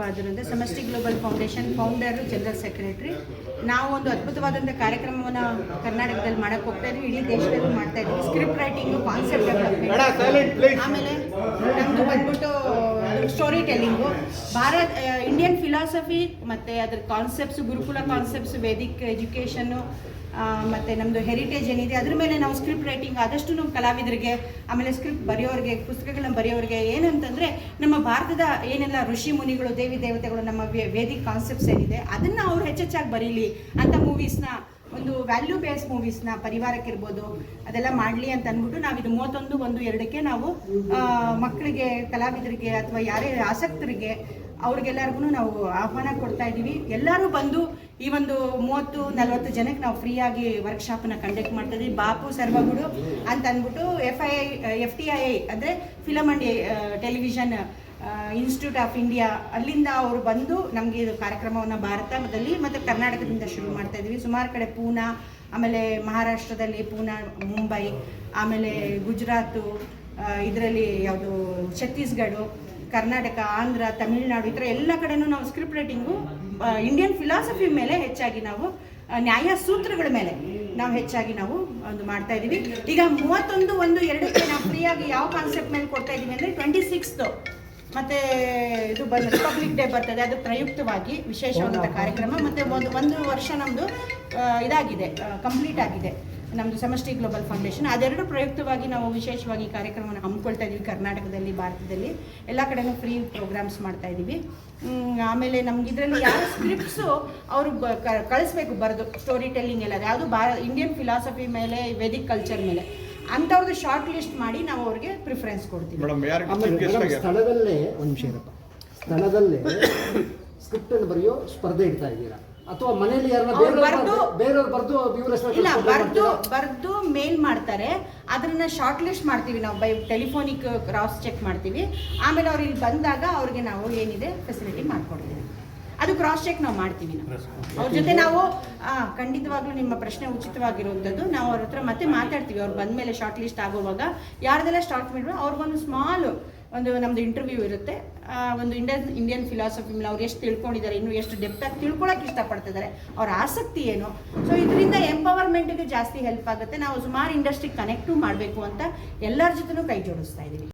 ಬಹಾದೂರ್ ಅಂತ Samashti global foundation founder general secretary. ನಾವು ಒಂದು ಅದ್ಭುತವಾದಂಥ ಕಾರ್ಯಕ್ರಮವನ್ನು ಕರ್ನಾಟಕದಲ್ಲಿ ಮಾಡಕ್ಕೆ ಹೋಗ್ತಾ ಇದ್ವಿ ಇಡೀ ದೇಶದಲ್ಲೂ ಮಾಡ್ತಾ ಇದ್ವಿ. ಸ್ಕ್ರಿಪ್ಟ್ ರೈಟಿಂಗ್ ಕಾನ್ಸೆಪ್ಟ್ ಡೆವಲಪ್ಮೆಂಟ್ ಆಮೇಲೆ ನಮ್ಮದು ಬಂದ್ಬಿಟ್ಟು storytelling Bharat Indian philosophy ಮತ್ತು ಅದ್ರ ಕಾನ್ಸೆಪ್ಟ್ಸ್ ಗುರುಕುಲ ಕಾನ್ಸೆಪ್ಟ್ಸ್ ವೇದಿಕ್ ಎಜುಕೇಷನ್ನು ಮತ್ತು ನಮ್ಮದು ಹೆರಿಟೇಜ್ ಏನಿದೆ, ಅದ್ರ ಮೇಲೆ ನಾವು ಸ್ಕ್ರಿಪ್ಟ್ ರೈಟಿಂಗ್ ಆದಷ್ಟು ನಮ್ಮ ಕಲಾವಿದರಿಗೆ, ಆಮೇಲೆ ಸ್ಕ್ರಿಪ್ಟ್ ಬರೆಯೋರಿಗೆ, ಪುಸ್ತಕಗಳನ್ನ ಬರೆಯೋರಿಗೆ ಏನಂತಂದರೆ ನಮ್ಮ ಭಾರತದ ಏನೆಲ್ಲ ಋಷಿ ಮುನಿಗಳು, ದೇವಿ ದೇವತೆಗಳು, ನಮ್ಮ ವೇದಿಕ್ ಕಾನ್ಸೆಪ್ಟ್ಸ್ ಏನಿದೆ, ಅದನ್ನು ಅವ್ರು ಹೆಚ್ಚೆಚ್ಚಾಗಿ ಬರೀಲಿ ಅಂತ ಮೂವೀಸ್ನ ಒಂದು ವ್ಯಾಲ್ಯೂ ಬೇಸ್ ಮೂವೀಸ್ನ ಪರಿವಾರಕ್ಕಿರ್ಬೋದು ಅದೆಲ್ಲ ಮಾಡಲಿ ಅಂತ ಅಂದ್ಬಿಟ್ಟು ನಾವು ಇದು ಮೂವತ್ತೊಂದು, ಒಂದು, ಎರಡಕ್ಕೆ ನಾವು ಮಕ್ಕಳಿಗೆ, ಕಲಾವಿದರಿಗೆ ಅಥವಾ ಯಾರೇ ಆಸಕ್ತರಿಗೆ ಅವ್ರಿಗೆಲ್ಲರಿಗೂ ನಾವು ಆಹ್ವಾನ ಕೊಡ್ತಾ ಇದ್ದೀವಿ. ಎಲ್ಲರೂ ಬಂದು ಈ ಒಂದು ಮೂವತ್ತು, ನಲವತ್ತು ಜನಕ್ಕೆ ನಾವು ಫ್ರೀಯಾಗಿ ವರ್ಕ್ಶಾಪನ್ನು ಕಂಡಕ್ಟ್ ಮಾಡ್ತಾ ಇದ್ದೀವಿ ಬಾಪು ಸರ್ವಗುಡು ಅಂತ ಅಂದ್ಬಿಟ್ಟು F I F T I I ಅಂದರೆ film and television institute of India ಅಲ್ಲಿಂದ ಅವರು ಬಂದು ನಮಗೆ ಇದು ಕಾರ್ಯಕ್ರಮವನ್ನು ಭಾರತದಲ್ಲಿ ಮತ್ತು ಕರ್ನಾಟಕದಿಂದ ಶುರು ಮಾಡ್ತಾ ಇದ್ದೀವಿ ಸುಮಾರು ಕಡೆ ಪೂನಾ, ಆಮೇಲೆ ಮಹಾರಾಷ್ಟ್ರದಲ್ಲಿ ಪೂನಾ, ಮುಂಬೈ, ಆಮೇಲೆ ಗುಜರಾತು ಇದರಲ್ಲಿ ಯಾವುದು ಛತ್ತೀಸ್ಗಢ ಕರ್ನಾಟಕ, ಆಂಧ್ರ, ತಮಿಳುನಾಡು ಈ ಥರ ಎಲ್ಲ ಕಡೆನೂ ನಾವು ಸ್ಕ್ರಿಪ್ಟ್ ರೈಟಿಂಗು ಇಂಡಿಯನ್ ಫಿಲಾಸಫಿ ಮೇಲೆ ಹೆಚ್ಚಾಗಿ ನಾವು ನ್ಯಾಯ ಸೂತ್ರಗಳ ಮೇಲೆ ನಾವು ಹೆಚ್ಚಾಗಿ ನಾವು ಒಂದು ಮಾಡ್ತಾ ಇದ್ದೀವಿ. ಈಗ ಮೂವತ್ತೊಂದು, ಒಂದು, ಎರಡಕ್ಕೆ ನಾವು ಫ್ರೀಯಾಗಿ ಯಾವ ಕಾನ್ಸೆಪ್ಟ್ ಮೇಲೆ ಕೊಡ್ತಾ ಇದ್ದೀವಿ ಅಂದರೆ ಟ್ವೆಂಟಿ ಸಿಕ್ಸ್ತು ಮತ್ತೆ ಇದು ಬಂದು ರಿಪಬ್ಲಿಕ್ ಡೇ ಬರ್ತದೆ. ಅದು ಪ್ರಯುಕ್ತವಾಗಿ ವಿಶೇಷವಾದಂಥ ಕಾರ್ಯಕ್ರಮ. ಮತ್ತೆ ಒಂದು ಒಂದು ವರ್ಷ ನಮ್ಮದು ಇದಾಗಿದೆ ಕಂಪ್ಲೀಟ್ ಆಗಿದೆ. ನಮ್ಮದು ಸಮಷ್ಟಿ ಗ್ಲೋಬಲ್ ಫೌಂಡೇಶನ್ ಅದೆರಡು ಪ್ರಯುಕ್ತವಾಗಿ ನಾವು ವಿಶೇಷವಾಗಿ ಕಾರ್ಯಕ್ರಮವನ್ನು ಹಮ್ಮಿಕೊಳ್ತಾ ಇದ್ದೀವಿ ಕರ್ನಾಟಕದಲ್ಲಿ ಭಾರತದಲ್ಲಿ. ಎಲ್ಲ ಕಡೆನೂ ಫ್ರೀ ಪ್ರೋಗ್ರಾಮ್ಸ್ ಮಾಡ್ತಾ ಇದ್ದೀವಿ ಹ್ಮ್, ಆಮೇಲೆ ನಮ್ಗೆ ಇದರಲ್ಲಿ ಯಾವ ಸ್ಕ್ರಿಪ್ಟ್ಸು ಅವರು ಕಳಿಸ್ಬೇಕು ಬರೆದು ಸ್ಟೋರಿ ಟೆಲ್ಲಿಂಗ್ ಎಲ್ಲ. ಯಾವುದು ಬಾ ಇಂಡಿಯನ್ ಫಿಲಾಸಫಿ ಮೇಲೆ ವೇದಿಕ್ ಕಲ್ಚರ್ ಮೇಲೆ. ಅಂಥವ್ರದ್ದು ಶಾರ್ಟ್ ಲಿಸ್ಟ್ ಮಾಡಿ ನಾವು ಅವ್ರಿಗೆ ಪ್ರಿಫರೆನ್ಸ್ ಕೊಡ್ತೀವಿ. ಸ್ಥಳದಲ್ಲೇ ಒಂದು ನಿಮಿಷ ಇರಪ್ಪ. ಸ್ಥಳದಲ್ಲೇ ಸ್ಕ್ರಿಪ್ಟ್ ಅನ್ನು ಬರೆಯೋ ಸ್ಪರ್ಧೆ ಇಡ್ತಾ ಇದ್ದೀರಾ? ಅಥವಾ ಮನೆಯಲ್ಲಿ ಬರ್ದು- ಬೇರೆಯವ್ರು ಇಲ್ಲ ಬರ್ದು ಬರ್ದು ಮೇಲ್ ಮಾಡ್ತಾರೆ. ಅದನ್ನ ಶಾರ್ಟ್ ಲಿಸ್ಟ್ ಮಾಡ್ತೀವಿ ನಾವು ಬೈ ಟೆಲಿಫೋನಿಕ್ ಕ್ರಾಸ್ ಚೆಕ್ ಮಾಡ್ತೀವಿ. ಆಮೇಲೆ ಅವ್ರು ಇಲ್ಲಿ ಬಂದಾಗ ಅವ್ರಿಗೆ ನಾವು ಏನಿದೆ ಫೆಸಿಲಿಟಿ ಮಾಡ್ಕೊಡ್ತೀವಿ. ಅದು ಕ್ರಾಸ್ ಚೆಕ್ ನಾವು ಮಾಡ್ತೀವಿ ನಾವು. ಅವ್ರ ಜೊತೆ ನಾವು ಆ, ಖಂಡಿತವಾಗ್ಲೂ ನಿಮ್ಮ ಪ್ರಶ್ನೆ ಉಚಿತವಾಗಿರುವಂಥದ್ದು ನಾವು ಅವ್ರ ಹತ್ರ ಮತ್ತೆ ಮಾತಾಡ್ತೀವಿ. ಅವ್ರು ಬಂದ ಮೇಲೆ ಶಾರ್ಟ್ ಲಿಸ್ಟ್ ಆಗುವಾಗ ಯಾರ್ದೆಲ್ಲ ಸ್ಟಾರ್ಟ್ ಮಾಡಿದ್ರು ಅವ್ರಿಗೊಂದು ಸ್ಮಾಲ್ ಒಂದು ನಮ್ದು ಇಂಟರ್ವ್ಯೂ ಇರುತ್ತೆ. ಒಂದು ಇಂಡಿಯನ್ ಇಂಡಿಯನ್ ಫಿಲಾಸಫಿ ಮೇಲೆ ಅವ್ರು ಎಷ್ಟು ತಿಳ್ಕೊಂಡಿದ್ದಾರೆ, ಇನ್ನು ಎಷ್ಟು ಡೆಪ್ತಾಗಿ ತಿಳ್ಕೊಳಕ್ಕೆ ಇಷ್ಟಪಡ್ತಿದ್ದಾರೆ, ಅವ್ರ ಆಸಕ್ತಿ ಏನು? ಸೊ ಇದರಿಂದ ಎಂಪವರ್ಮೆಂಟ್ಗೆ ಜಾಸ್ತಿ ಹೆಲ್ಪ್ ಆಗುತ್ತೆ. ನಾವು ಸುಮಾರು ಇಂಡಸ್ಟ್ರಿ ಕನೆಕ್ಟು ಮಾಡಬೇಕು ಅಂತ ಎಲ್ಲರ ಜೊತೆನೂ ಕೈ ಜೋಡಿಸ್ತಾ ಇದ್ದೀವಿ.